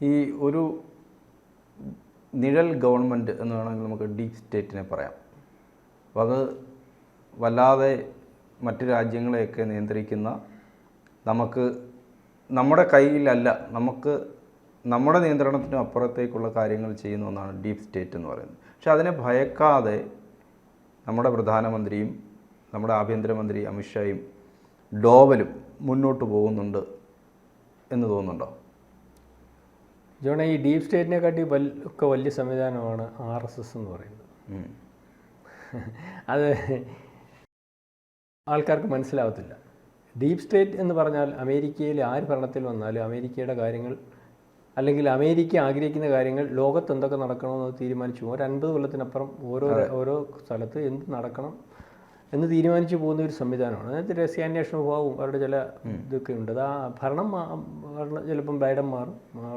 ഈ ഒരു നിഴൽ ഗവൺമെന്റ് എന്ന് വേണമെങ്കിൽ നമുക്ക് ഡീപ് സ്റ്റേറ്റിനെ പറയാം. അത് വല്ലാതെ മറ്റ് രാജ്യങ്ങളെയൊക്കെ നിയന്ത്രിക്കുന്ന നമുക്ക് നമ്മുടെ കയ്യിലല്ല നമുക്ക് നമ്മുടെ നിയന്ത്രണത്തിനും അപ്പുറത്തേക്കുള്ള കാര്യങ്ങൾ ചെയ്യുന്ന ഒന്നാണ് ഡീപ് സ്റ്റേറ്റ് എന്ന് പറയുന്നത്. പക്ഷെ അതിനെ ഭയക്കാതെ നമ്മുടെ പ്രധാനമന്ത്രിയും നമ്മുടെ ആഭ്യന്തരമന്ത്രി അമിത്ഷായും ഡോവലും മുന്നോട്ട് പോകുന്നുണ്ട് എന്ന് തോന്നുന്നുണ്ടോ? ജോണ ഈ ഡീപ് സ്റ്റേറ്റിനെക്കാട്ടി ഒക്കെ വലിയ സംവിധാനമാണ് ആർ എസ് എസ് എന്ന് പറയുന്നത്. അത് ആൾക്കാർക്ക് മനസ്സിലാവത്തില്ല. ഡീപ് സ്റ്റേറ്റ് എന്ന് പറഞ്ഞാൽ അമേരിക്കയിൽ ആര് ഭരണത്തിൽ വന്നാലും അമേരിക്കയുടെ കാര്യങ്ങൾ അല്ലെങ്കിൽ അമേരിക്ക ആഗ്രഹിക്കുന്ന കാര്യങ്ങൾ ലോകത്ത് എന്തൊക്കെ നടക്കണമെന്ന് തീരുമാനിച്ചു. ഒരു അൻപത് കൊല്ലത്തിനപ്പുറം ഓരോ ഓരോ സ്ഥലത്ത് എന്ത് നടക്കണം എന്ന് തീരുമാനിച്ചു പോകുന്ന ഒരു സംവിധാനമാണ്. അതായത് രഹസ്യാന്വേഷണ വിഭാഗവും അവരുടെ ചില ഇതൊക്കെ ഉണ്ട്. അത് ആ ഭരണം ഭരണം ചിലപ്പം ബൈഡൻ മാറും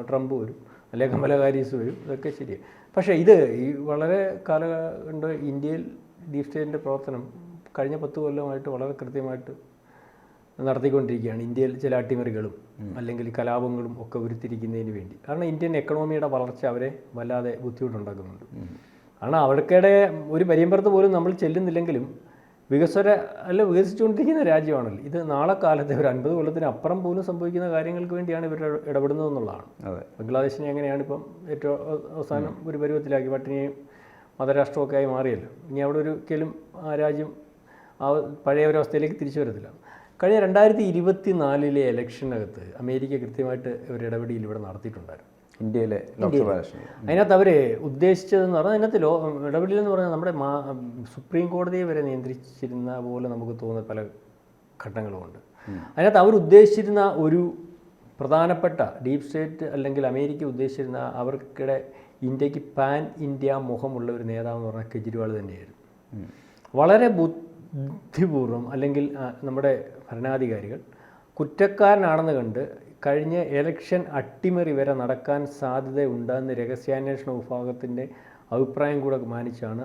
ട്രംപ് വരും അല്ലെങ്കിൽ കമല ഹാരിസ് വരും ഇതൊക്കെ ശരിയാണ് പക്ഷേ ഇത് ഈ വളരെ കാലം കൊണ്ട് ഇന്ത്യയിൽ ഡീപ് സ്റ്റേറ്റിന്റെ പ്രവർത്തനം കഴിഞ്ഞ പത്ത് കൊല്ലമായിട്ട് വളരെ കൃത്യമായിട്ട് നടത്തിക്കൊണ്ടിരിക്കുകയാണ് ഇന്ത്യയിൽ ചില അട്ടിമറികളും അല്ലെങ്കിൽ കലാപങ്ങളും ഒക്കെ ഉരുത്തിരിക്കുന്നതിന് വേണ്ടി. കാരണം ഇന്ത്യൻ എക്കണോമിയുടെ വളർച്ച അവരെ വല്ലാതെ ബുദ്ധിമുട്ടുണ്ടാക്കുന്നുണ്ട്. കാരണം അവർക്കിടെ ഒരു പരിയമ്പരത്ത് പോലും നമ്മൾ ചെല്ലുന്നില്ലെങ്കിലും വികസ്വര അല്ല വികസിച്ചുകൊണ്ടിരിക്കുന്ന രാജ്യമാണല്ലോ. ഇത് നാളെ കാലത്തെ ഒരു അൻപത് കൊല്ലത്തിന് അപ്പുറം പോലും സംഭവിക്കുന്ന കാര്യങ്ങൾക്ക് വേണ്ടിയാണ് ഇവർ ഇടപെടുന്നത് എന്നുള്ളതാണ്. അതെ. ബംഗ്ലാദേശിനെ എങ്ങനെയാണ് ഇപ്പം ഏറ്റവും അവസാനം ഒരു പരുവത്തിലാക്കി പട്ടിണിയും മതരാഷ്ട്രമൊക്കെ ആയി മാറിയല്ലോ. ഇനി അവിടെ ഒരിക്കലും ആ രാജ്യം ആ പഴയ ഒരവസ്ഥയിലേക്ക് തിരിച്ചു വരത്തില്ല. കഴിഞ്ഞ രണ്ടായിരത്തി ഇരുപത്തി നാലിലെ ഇലക്ഷനകത്ത് അമേരിക്ക കൃത്യമായിട്ട് ഒരു ഇടപെടിയിൽ ഇവിടെ നടത്തിയിട്ടുണ്ടായിരുന്നു. ഇന്ത്യയിലെ ലോക്സഭാ ഇലക്ഷൻ അതിനകത്ത് അവർ ഉദ്ദേശിച്ചതെന്ന് പറഞ്ഞാൽ അതിനകത്ത് ലോ ഇടപെടലെന്ന് പറഞ്ഞാൽ നമ്മുടെ മാ സുപ്രീം കോടതിയെ വരെ നിയന്ത്രിച്ചിരുന്ന പോലെ നമുക്ക് തോന്നുന്ന പല ഘട്ടങ്ങളുമുണ്ട് അതിനകത്ത് അവർ ഉദ്ദേശിച്ചിരുന്ന ഒരു പ്രധാനപ്പെട്ട ഡീപ് സ്റ്റേറ്റ് അല്ലെങ്കിൽ അമേരിക്ക ഉദ്ദേശിച്ചിരുന്ന അവർക്കിടെ ഇന്ത്യയ്ക്ക് പാൻ ഇന്ത്യ മുഖമുള്ള ഒരു നേതാവ് എന്ന് പറഞ്ഞാൽ കെജ്രിവാൾ തന്നെയായിരുന്നു. വളരെ ബുദ്ധിപൂർവം അല്ലെങ്കിൽ നമ്മുടെ ഭരണാധികാരികൾ കുറ്റക്കാരനാണെന്ന് കണ്ട് കഴിഞ്ഞ ഇലക്ഷൻ അട്ടിമറി വരെ നടക്കാൻ സാധ്യതയുണ്ടെന്ന് രഹസ്യാന്വേഷണ വിഭാഗത്തിന്റെ അഭിപ്രായം കൂടെ മാനിച്ചാണ്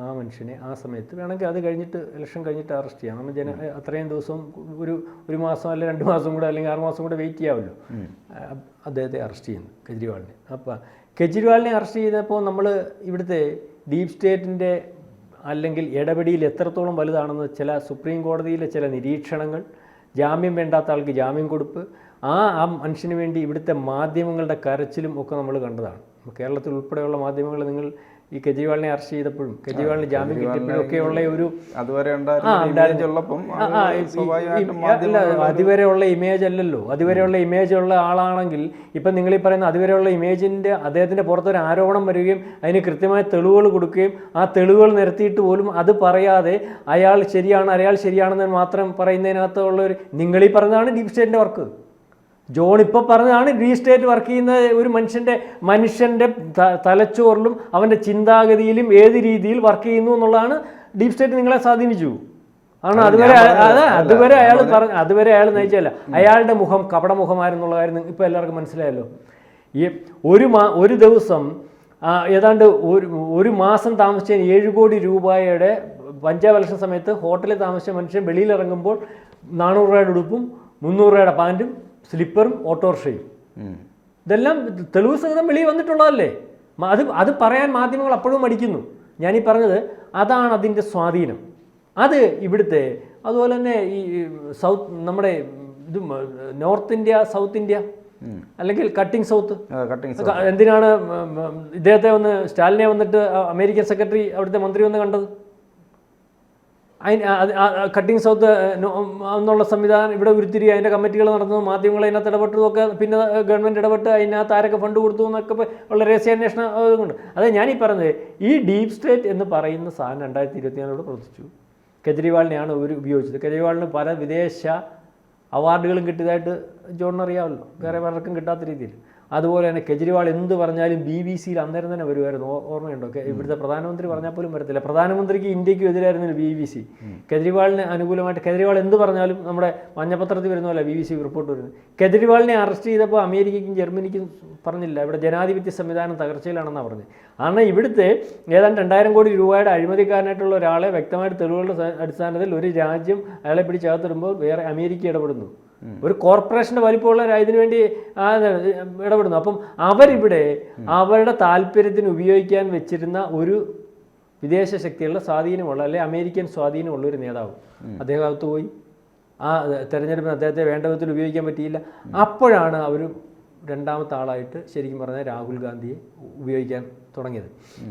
ആ മനുഷ്യനെ ആ സമയത്ത് വേണമെങ്കിൽ അത് കഴിഞ്ഞിട്ട് ഇലക്ഷൻ കഴിഞ്ഞിട്ട് അറസ്റ്റ് ചെയ്യാം. നമ്മൾ ജന അത്രയും ദിവസം ഒരു ഒരു മാസം അല്ലെങ്കിൽ രണ്ട് മാസം കൂടെ അല്ലെങ്കിൽ ആറ് മാസം കൂടെ വെയിറ്റ് ചെയ്യാമല്ലോ. അദ്ദേഹത്തെ അറസ്റ്റ് ചെയ്യുന്നു കെജ്രിവാളിനെ. അപ്പോൾ കെജ്രിവാളിനെ അറസ്റ്റ് ചെയ്തപ്പോൾ നമ്മൾ ഇവിടുത്തെ ഡീപ് സ്റ്റേറ്റിന്റെ അല്ലെങ്കിൽ ഇടപെടിയിൽ എത്രത്തോളം വലുതാണെന്ന് ചില സുപ്രീം കോടതിയിലെ ചില നിരീക്ഷണങ്ങൾ ജാമ്യം വേണ്ടാത്ത ആൾക്ക് ജാമ്യം കൊടുപ്പ്. ആ ആ മനുഷ്യന് വേണ്ടി ഇവിടുത്തെ മാധ്യമങ്ങളുടെ കരച്ചിലും ഒക്കെ നമ്മൾ കണ്ടതാണ്. കേരളത്തിൽ ഉൾപ്പെടെയുള്ള മാധ്യമങ്ങൾ നിങ്ങൾ ഈ കെജ്രിവാളിനെ അറസ്റ്റ് ചെയ്തപ്പോഴും കെജ്രിവാളിന് ജാമ്യം കിട്ടിയപ്പോഴും ഒക്കെയുള്ള ഒരു അതുവരെ അതുവരെയുള്ള ഇമേജ് അല്ലല്ലോ. അതുവരെയുള്ള ഇമേജ് ഉള്ള ആളാണെങ്കിൽ ഇപ്പം നിങ്ങൾ ഈ പറയുന്ന അതുവരെയുള്ള ഇമേജിന്റെ അദ്ദേഹത്തിന്റെ പുറത്തൊരു ആരോപണം വരികയും അതിന് കൃത്യമായ തെളിവുകൾ കൊടുക്കുകയും ആ തെളിവുകൾ നിരത്തിയിട്ട് പോലും അത് പറയാതെ അയാൾ ശരിയാണ് അയാൾ ശരിയാണെന്ന് മാത്രം പറയുന്നതിനകത്തുള്ള ഒരു നിങ്ങളീ ഈ പറഞ്ഞതാണ് ഡീപ് സ്റ്റേറ്റിന്റെ വർക്ക് ജോൺ ഇപ്പോൾ പറഞ്ഞതാണ് ഡി സ്റ്റേറ്റ് വർക്ക് ചെയ്യുന്ന ഒരു മനുഷ്യന്റെ മനുഷ്യന്റെ തലച്ചോറിലും അവന്റെ ചിന്താഗതിയിലും ഏത് രീതിയിൽ വർക്ക് ചെയ്യുന്നു എന്നുള്ളതാണ് ഡീപ് സ്റ്റേറ്റ് നിങ്ങളെ സ്വാധീനിച്ചു. ആണ് അതുവരെ അതെ അതുവരെ അയാൾ പറഞ്ഞ അതുവരെ അയാൾ നയിച്ചല്ല അയാളുടെ മുഖം കപടമുഖമായിരുന്നുള്ള കാര്യം ഇപ്പോൾ എല്ലാവർക്കും മനസ്സിലായല്ലോ. ഈ ഒരു മാ ഒരു ദിവസം ഏതാണ്ട് ഒരു ഒരു മാസം താമസിച്ചതിന് ഏഴ് കോടി രൂപയുടെ പഞ്ചാബ് ഇലക്ഷൻ സമയത്ത് ഹോട്ടലിൽ താമസിച്ച മനുഷ്യൻ വെളിയിലിറങ്ങുമ്പോൾ നാനൂറ് രൂപയുടെ ഉടുപ്പും മുന്നൂറ് രൂപയുടെ പാന്റും സ്ലിപ്പറും ഓട്ടോറിക്ഷയും. ഇതെല്ലാം തെളിവ് സഹിതം വെളിയിൽ വന്നിട്ടുള്ളതല്ലേ? അത് അത് പറയാൻ മാധ്യമങ്ങൾ അപ്പോഴും മടിക്കുന്നു. ഞാനീ പറഞ്ഞത് അതാണ് അതിന്റെ സ്വാധീനം. അത് ഇവിടുത്തെ അതുപോലെ തന്നെ ഈ സൗത്ത് നമ്മുടെ ഇത് നോർത്ത് ഇന്ത്യ സൗത്ത് ഇന്ത്യ അല്ലെങ്കിൽ കട്ടിംഗ് സൗത്ത്. എന്തിനാണ് ഇദ്ദേഹത്തെ ഒന്ന് സ്റ്റാലിനെ വന്നിട്ട് അമേരിക്കൻ സെക്രട്ടറി അവിടുത്തെ മന്ത്രി വന്ന് കണ്ടത്? അതിന് കട്ടിങ് സൗത്ത് എന്നുള്ള സംവിധാനം ഇവിടെ ഉരുത്തിരി അതിന്റെ കമ്മിറ്റികൾ നടന്നു മാധ്യമങ്ങൾ അതിനകത്ത് ഇടപെട്ടതൊക്കെ പിന്നെ ഗവൺമെന്റ് ഇടപെട്ട് അതിനകത്ത് ആരൊക്കെ ഫണ്ട് കൊടുത്തു എന്നൊക്കെ ഉള്ള രഹസ്യാന്വേഷണ ഇതുകൊണ്ട് അതെ ഞാനീ പറഞ്ഞത് ഈ ഡീപ് സ്റ്റേറ്റ് എന്ന് പറയുന്ന സാധനം രണ്ടായിരത്തി ഇരുപത്തിനാലോട് പ്രവർത്തിച്ചു. കെജ്രിവാളിനെയാണ് ഒരു ഉപയോഗിച്ചത്. കെജ്രിവാളിന് പല വിദേശ അവാർഡുകളും കിട്ടിയതായിട്ട് ജോണിന് അറിയാമല്ലോ. വേറെ പലർക്കും കിട്ടാത്ത രീതിയിൽ. അതുപോലെ തന്നെ കെജ്രിവാൾ എന്ത് പറഞ്ഞാലും ബി ബി സിയിൽ അന്നേരം തന്നെ വരുമായിരുന്നു. ഓർമ്മയുണ്ടോ? ഇവിടുത്തെ പ്രധാനമന്ത്രി പറഞ്ഞാൽ പോലും വരത്തില്ല. പ്രധാനമന്ത്രിക്ക് ഇന്ത്യയ്ക്ക് എതിരായിരുന്നില്ല ബി ബി സി. കെജ്രിവാളിന് അനുകൂലമായിട്ട് കെജ്രിവാൾ എന്ത് പറഞ്ഞാലും നമ്മുടെ മഞ്ഞപത്രത്തിൽ വരുന്ന പോലെ ബി ബി സി റിപ്പോർട്ട് വരുന്നത് കെജ്രിവാളിനെ അറസ്റ്റ് ചെയ്തപ്പോൾ അമേരിക്കയ്ക്കും ജർമ്മനിക്കും പറഞ്ഞില്ല. ഇവിടെ ജനാധിപത്യ സംവിധാനം തകർച്ചയിലാണെന്നാണ് പറഞ്ഞത്. കാരണം ഇവിടുത്തെ ഏതാണ്ട് രണ്ടായിരം കോടി രൂപയുടെ അഴിമതിക്കാരനായിട്ടുള്ള ഒരാളെ വ്യക്തമായിട്ട് തെളിവുകളുടെ അടിസ്ഥാനത്തിൽ ഒരു രാജ്യം അയാളെ പിടിച്ചകത്തിടുമ്പോൾ വേറെ അമേരിക്ക ഇടപെടുന്നു. ഒരു കോർപ്പറേഷന്റെ വലിപ്പമുള്ള ഇതിനു വേണ്ടി ഇടപെടുന്നു. അപ്പം അവരിവിടെ അവരുടെ താല്പര്യത്തിന് ഉപയോഗിക്കാൻ വെച്ചിരുന്ന ഒരു വിദേശ ശക്തികളുടെ സ്വാധീനമുള്ള അല്ലെ അമേരിക്കൻ സ്വാധീനമുള്ള ഒരു നേതാവ് അദ്ദേഹം അകത്ത് പോയി. ആ തെരഞ്ഞെടുപ്പിന് അദ്ദേഹത്തെ വേണ്ട വിധത്തിൽ ഉപയോഗിക്കാൻ പറ്റിയില്ല. അപ്പോഴാണ് അവർ രണ്ടാമത്തെ ആളായിട്ട് ശരിക്കും പറഞ്ഞാൽ രാഹുൽ ഗാന്ധിയെ ഉപയോഗിക്കാൻ തുടങ്ങിയത്.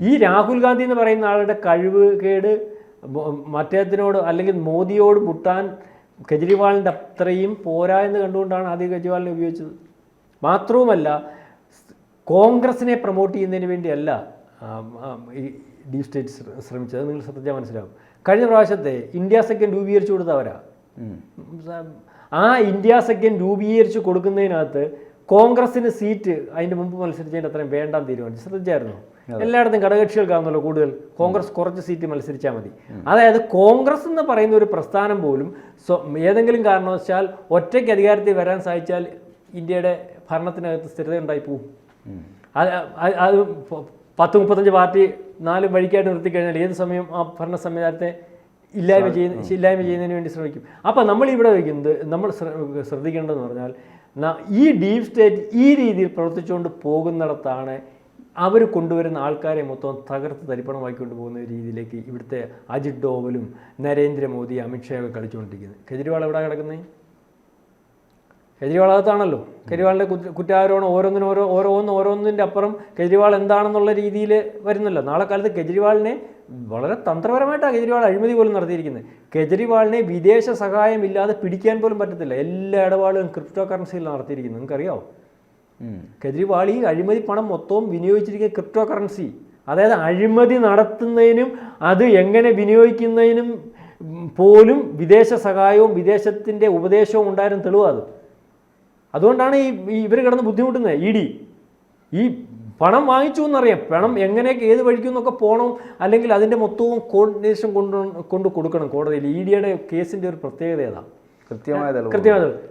ഈ രാഹുൽ ഗാന്ധി എന്ന് പറയുന്ന ആളുടെ കഴിവ് കേട് മറ്റേതിനോട് അല്ലെങ്കിൽ മോദിയോട് മുട്ടാൻ കെജ്രിവാളിന്റെ അത്രയും പോരാ എന്ന് കണ്ടുകൊണ്ടാണ് ആദ്യം കെജ്രിവാളിനെ ഉപയോഗിച്ചത്. മാത്രവുമല്ല കോൺഗ്രസിനെ പ്രൊമോട്ട് ചെയ്യുന്നതിന് വേണ്ടിയല്ല ഡീപ് സ്റ്റേറ്റ് ശ്രമിച്ചത്. നിങ്ങൾ ശ്രദ്ധിച്ചാൽ മനസ്സിലാവും. കഴിഞ്ഞ പ്രാവശ്യത്തെ ഇന്ത്യ സെക്കൻഡ് രൂപീകരിച്ചു കൊടുത്തവരാ ആ ഇന്ത്യ സെക്കൻഡ് രൂപീകരിച്ച് കൊടുക്കുന്നതിനകത്ത് കോൺഗ്രസിന് സീറ്റ് അതിന്റെ മുമ്പ് മത്സരിച്ചതിന്റെ അത്രയും വേണ്ടാന്ന് തീരുമാനിച്ചു. ശ്രദ്ധിച്ചായിരുന്നു? എല്ലായിടത്തും ഘടകകക്ഷികൾക്കാണല്ലോ കൂടുതൽ. കോൺഗ്രസ് കുറച്ച് സീറ്റ് മത്സരിച്ചാൽ മതി. അതായത് കോൺഗ്രസ് എന്ന് പറയുന്ന ഒരു പ്രസ്ഥാനം പോലും ഏതെങ്കിലും കാരണവശാൽ ഒറ്റയ്ക്ക് അധികാരത്തിൽ വരാൻ സാധിച്ചാൽ ഇന്ത്യയുടെ ഭരണത്തിനകത്ത് സ്ഥിരത ഉണ്ടായി പോകും അത് പത്ത് മുപ്പത്തഞ്ച് പാർട്ടി നാല് വഴിക്കായിട്ട് നിർത്തിക്കഴിഞ്ഞാൽ ഏത് സമയം ആ ഭരണ സംവിധാനത്തെ ഇല്ലായ്മ ചെയ്യുന്ന ഇല്ലായ്മ ചെയ്യുന്നതിന് വേണ്ടി ശ്രമിക്കും. അപ്പോൾ നമ്മൾ ഇവിടെ വയ്ക്കുന്നത് നമ്മൾ ശ്ര- ശ്രദ്ധിക്കേണ്ടതെന്ന് പറഞ്ഞാൽ ഈ ഡീപ് സ്റ്റേറ്റ് ഈ രീതിയിൽ പ്രവർത്തിച്ചുകൊണ്ട് പോകുന്നിടത്താണ് അവർ കൊണ്ടുവരുന്ന ആൾക്കാരെ മൊത്തം തകർത്ത് തരിപ്പണമാക്കിക്കൊണ്ട് കൊണ്ടുപോകുന്ന രീതിയിലേക്ക് ഇവിടുത്തെ അജിത് ഡോവലും നരേന്ദ്രമോദി അമിത്ഷായൊക്കെ കളിച്ചുകൊണ്ടിരിക്കുന്നത് കെജ്രിവാൾ എവിടെ കിടക്കുന്നത് കെജ്രിവാൾ അകത്താണല്ലോ. കെജ്രിവാളിന്റെ കുറ്റ കുറ്റാരോപണം ഓരോന്നിനും ഓരോ ഓരോന്ന് ഓരോന്നിന്റെ അപ്പുറം കെജ്രിവാൾ എന്താണെന്നുള്ള രീതിയിൽ വരുന്നല്ലോ. നാളെ കാലത്ത് കെജ്രിവാളിനെ വളരെ തന്ത്രപരമായിട്ടാണ് കെജ്രിവാൾ അഴിമതി പോലും നടത്തിയിരിക്കുന്നത്. കെജ്രിവാളിനെ വിദേശ സഹായമില്ലാതെ പിടിക്കാൻ പോലും പറ്റത്തില്ല. എല്ലാ ഇടപാടുകളും ക്രിപ്റ്റോ കറൻസിയിൽ നടത്തിയിരിക്കുന്നത്. നിങ്ങൾക്കറിയാമോ. കെജ്രിവാൾ ഈ അഴിമതി പണം മൊത്തവും വിനിയോഗിച്ചിരിക്കുന്ന ക്രിപ്റ്റോ കറൻസി അതായത് അഴിമതി നടത്തുന്നതിനും അത് എങ്ങനെ വിനിയോഗിക്കുന്നതിനും പോലും വിദേശ സഹായവും വിദേശത്തിന്റെ ഉപദേശവും ഉണ്ടായിരുന്നു തെളിവാത് അതുകൊണ്ടാണ് ഈ ഇവർ കിടന്ന് ബുദ്ധിമുട്ടുന്നത് ഇ ഡി. ഈ പണം വാങ്ങിച്ചു എന്നറിയാം. പണം എങ്ങനെയൊക്കെ ഏത് വഴിക്കും എന്നൊക്കെ പോകണം അല്ലെങ്കിൽ അതിന്റെ മൊത്തവും കോർഡിനേഷൻ കൊണ്ട് കൊണ്ട് കൊടുക്കണം. കോടതിയിൽ ഇ ഡിയുടെ കേസിന്റെ ഒരു പ്രത്യേകത ഏതാണ് കൃത്യമായ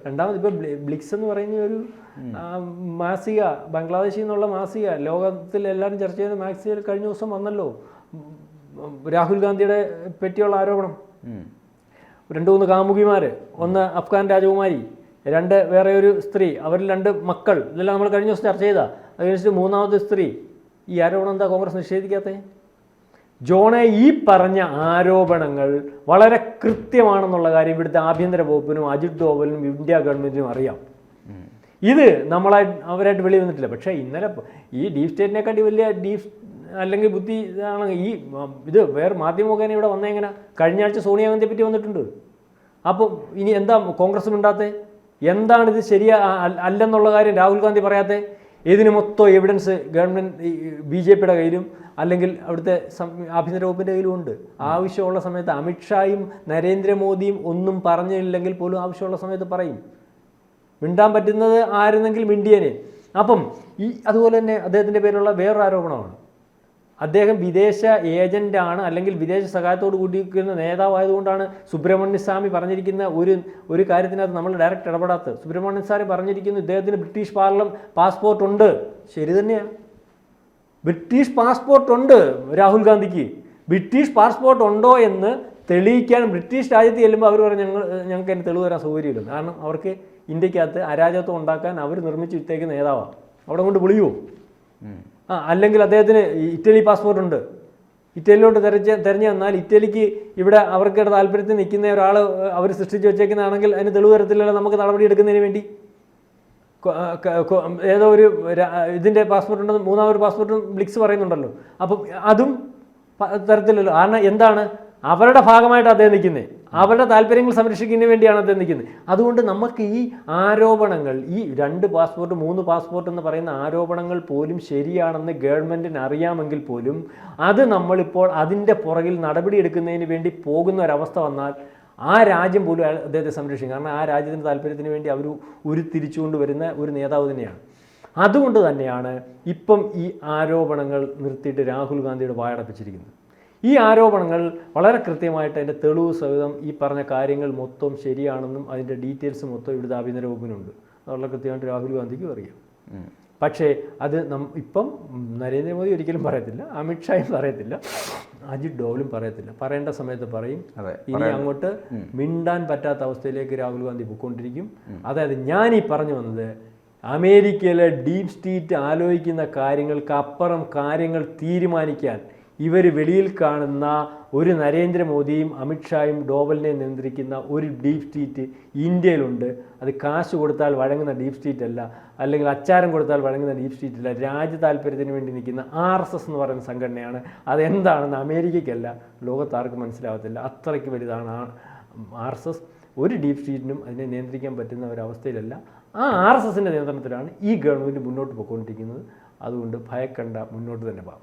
രണ്ടാമത് ഇപ്പൊ ബ്ലിക്സ് എന്ന് പറയുന്ന ഒരു മാസിക ബംഗ്ലാദേശിൽ നിന്നുള്ള മാസിക ലോകത്തിൽ എല്ലാവരും ചർച്ച ചെയ്ത മാസികയിൽ കഴിഞ്ഞ ദിവസം വന്നല്ലോ. രാഹുൽ ഗാന്ധിയുടെ പറ്റിയുള്ള ആരോപണം. രണ്ടു മൂന്ന് കാമുകിമാർ ഒന്ന് അഫ്ഗാൻ രാജകുമാരി രണ്ട് വേറെ ഒരു സ്ത്രീ അവർ രണ്ട് മക്കൾ. ഇതെല്ലാം നമ്മൾ കഴിഞ്ഞ ദിവസം ചർച്ച ചെയ്താ. അതിനനുസരിച്ച് മൂന്നാമത് മൂന്നാമത്തെ സ്ത്രീ. ഈ ആരോപണം എന്താ കോൺഗ്രസ് നിഷേധിക്കാത്തേ? ജോണെ ഈ പറഞ്ഞ ആരോപണങ്ങൾ വളരെ കൃത്യമാണെന്നുള്ള കാര്യം ഇവിടുത്തെ ആഭ്യന്തര വകുപ്പിനും അജിത് ഡോവലിനും ഇന്ത്യ ഗവൺമെന്റിനും അറിയാം. ഇത് നമ്മളെ അവരായിട്ട് വെളി വന്നിട്ടില്ല. പക്ഷേ ഇന്നലെ ഈ ഡീപ് സ്റ്റേറ്റിനെക്കാട്ടി വലിയ ഡീപ് അല്ലെങ്കിൽ ബുദ്ധി ആണ് ഈ ഇത് വേറെ മാധ്യമ മുഖേന ഇവിടെ വന്ന എങ്ങനെ കഴിഞ്ഞ ആഴ്ച സോണിയാഗാന്ധിയെ പറ്റി വന്നിട്ടുണ്ട്. അപ്പോൾ ഇനി എന്താ കോൺഗ്രസ് മിണ്ടാത്തേ എന്താണ് ഇത് ശരിയാ അല്ലെന്നുള്ള കാര്യം രാഹുൽ ഗാന്ധി പറയാത്തേ ഇതിന് മൊത്തം എവിഡൻസ് ഗവൺമെന്റ് ബി ജെ പിയുടെ കയ്യിലും അല്ലെങ്കിൽ അവിടുത്തെ ആഭ്യന്തര വകുപ്പിന്റെ കയ്യിലും ഉണ്ട്. ആവശ്യമുള്ള സമയത്ത് അമിത്ഷായും നരേന്ദ്രമോദിയും ഒന്നും പറഞ്ഞില്ലെങ്കിൽ പോലും ആവശ്യമുള്ള സമയത്ത് പറയും. മിണ്ടാൻ പറ്റുന്നത് ആയിരുന്നെങ്കിൽ മിണ്ടിയനെ. അപ്പം ഈ അതുപോലെ തന്നെ അദ്ദേഹത്തിന്റെ പേരിലുള്ള വേറൊരു ആരോപണമാണ്. അദ്ദേഹം വിദേശ ഏജന്റാണ് അല്ലെങ്കിൽ വിദേശ സഹായത്തോട് കൂടിയിരിക്കുന്ന നേതാവായതുകൊണ്ടാണ് സുബ്രഹ്മണ്യ സ്വാമി പറഞ്ഞിരിക്കുന്ന ഒരു ഒരു കാര്യത്തിനകത്ത് നമ്മൾ ഡയറക്റ്റ് ഇടപെടാത്തത്. സുബ്രഹ്മണ്യ സ്വാമി പറഞ്ഞിരിക്കുന്നു ഇദ്ദേഹത്തിന് ബ്രിട്ടീഷ് പാർലം പാസ്പോർട്ട് ഉണ്ട്. ശരി തന്നെയാണ് ബ്രിട്ടീഷ് പാസ്പോർട്ട് ഉണ്ട് രാഹുൽ ഗാന്ധിക്ക്. ബ്രിട്ടീഷ് പാസ്പോർട്ട് ഉണ്ടോ എന്ന് തെളിയിക്കാൻ ബ്രിട്ടീഷ് രാജ്യത്ത് ചെല്ലുമ്പോൾ അവർ പറഞ്ഞു ഞങ്ങൾ ഞങ്ങൾക്ക് അതിന് തെളിവ് തരാൻ സൗകര്യമില്ല. കാരണം അവർക്ക് ഇന്ത്യക്കകത്ത് അരാജകത്വം ഉണ്ടാക്കാൻ അവർ നിർമ്മിച്ച് വിട്ടേക്കുന്ന നേതാവാണ് അവിടെ കൊണ്ട് വിളിയുമോ. ആ അല്ലെങ്കിൽ അദ്ദേഹത്തിന് ഇറ്റലി പാസ്പോർട്ട് ഉണ്ട്. ഇറ്റലിയിലോട്ട് തെരഞ്ഞ് തെരഞ്ഞു വന്നാൽ ഇറ്റലിക്ക് ഇവിടെ അവർക്ക് താല്പര്യത്തിൽ നിൽക്കുന്ന ഒരാൾ അവർ സൃഷ്ടിച്ചു വെച്ചേക്കുന്നതാണെങ്കിൽ അതിന് തെളിവ് തരത്തിലല്ലോ നമുക്ക് നടപടി എടുക്കുന്നതിന് വേണ്ടി. ഏതോ ഒരു ഇതിന്റെ പാസ്പോർട്ട് ഉണ്ടെന്ന് മൂന്നാമൊരു പാസ്പോർട്ടും ബ്ലിക്സ് പറയുന്നുണ്ടല്ലോ. അപ്പം അതും തരത്തിലല്ലോ. കാരണം എന്താണ്? അവരുടെ ഭാഗമായിട്ട് അദ്ദേഹം നിൽക്കുന്നത് അവരുടെ താല്പര്യങ്ങൾ സംരക്ഷിക്കുന്നതിന് വേണ്ടിയാണ് അദ്ദേഹം നിൽക്കുന്നത് അതുകൊണ്ട് നമുക്ക് ഈ ആരോപണങ്ങൾ ഈ രണ്ട് പാസ്പോർട്ട് മൂന്ന് പാസ്പോർട്ട് എന്ന് പറയുന്ന ആരോപണങ്ങൾ പോലും ശരിയാണെന്ന് ഗവൺമെന്റിന് അറിയാമെങ്കിൽ പോലും അത് നമ്മളിപ്പോൾ അതിന്റെ പുറകിൽ നടപടിയെടുക്കുന്നതിന് വേണ്ടി പോകുന്ന ഒരവസ്ഥ വന്നാൽ ആ രാജ്യം പോലും അദ്ദേഹത്തെ സംരക്ഷിക്കും. കാരണം ആ രാജ്യത്തിന്റെ താല്പര്യത്തിന് വേണ്ടി അവർ ഉരുത്തിരിച്ചുകൊണ്ട് വരുന്ന ഒരു നേതാവ് തന്നെയാണ്. അതുകൊണ്ട് തന്നെയാണ് ഇപ്പം ഈ ആരോപണങ്ങൾ നിർത്തിയിട്ട് രാഹുൽ ഗാന്ധിയുടെ വായടപ്പിച്ചിരിക്കുന്നത്. ഈ ആരോപണങ്ങൾ വളരെ കൃത്യമായിട്ട് അതിന്റെ തെളിവ് സഹിതം ഈ പറഞ്ഞ കാര്യങ്ങൾ മൊത്തം ശരിയാണെന്നും അതിന്റെ ഡീറ്റെയിൽസ് മൊത്തം ഇവിടുത്തെ ആഭ്യന്തര വകുപ്പിനുണ്ട്. അതുള്ള കൃത്യമായിട്ട് രാഹുൽ ഗാന്ധിക്കും അറിയാം. പക്ഷേ അത് നം ഇപ്പം നരേന്ദ്രമോദി ഒരിക്കലും പറയത്തില്ല അമിത്ഷായും പറയത്തില്ല അജിത് ഡോവലും പറയത്തില്ല. പറയേണ്ട സമയത്ത് പറയും ഇനി അങ്ങോട്ട് മിണ്ടാൻ പറ്റാത്ത അവസ്ഥയിലേക്ക് രാഹുൽ ഗാന്ധി പോയിക്കൊണ്ടിരിക്കും. അതായത് ഞാൻ ഈ പറഞ്ഞു വന്നത് അമേരിക്കയിലെ ഡീപ് സ്റ്റേറ്റ് ആലോചിക്കുന്ന കാര്യങ്ങൾക്ക് അപ്പുറം കാര്യങ്ങൾ തീരുമാനിക്കാൻ ഇവർ വെളിയിൽ കാണുന്ന ഒരു നരേന്ദ്രമോദിയും അമിത്ഷായും ഡോവലിനെ നിയന്ത്രിക്കുന്ന ഒരു ഡീപ് സ്റ്റേറ്റ് ഇന്ത്യയിലുണ്ട്. അത് കാശ് കൊടുത്താൽ വഴങ്ങുന്ന ഡീപ് സ്റ്റേറ്റ് അല്ല അല്ലെങ്കിൽ അച്ചാരം കൊടുത്താൽ വഴങ്ങുന്ന ഡീപ് സ്റ്റേറ്റ് അല്ല. രാജ്യ താല്പര്യത്തിന് വേണ്ടി നിൽക്കുന്ന ആർ എസ് എസ് എന്ന് പറയുന്ന സംഘടനയാണ്. അതെന്താണെന്ന് അമേരിക്കയ്ക്കല്ല ലോകത്താർക്കും മനസ്സിലാവത്തില്ല. അത്രയ്ക്ക് വലുതാണ് ആർ എസ് എസ്. ഒരു ഡീപ് സ്റ്റേറ്റിനും അതിനെ നിയന്ത്രിക്കാൻ പറ്റുന്ന ഒരവസ്ഥയിലല്ല ആ ആർ എസ് എസിന്റെ നിയന്ത്രണത്തിലാണ് ഈ ഗവൺമെന്റ് മുന്നോട്ട് പോയിക്കൊണ്ടിരിക്കുന്നത്. അതുകൊണ്ട് ഭയക്കണ്ട മുന്നോട്ട് തന്നെ പോകാം.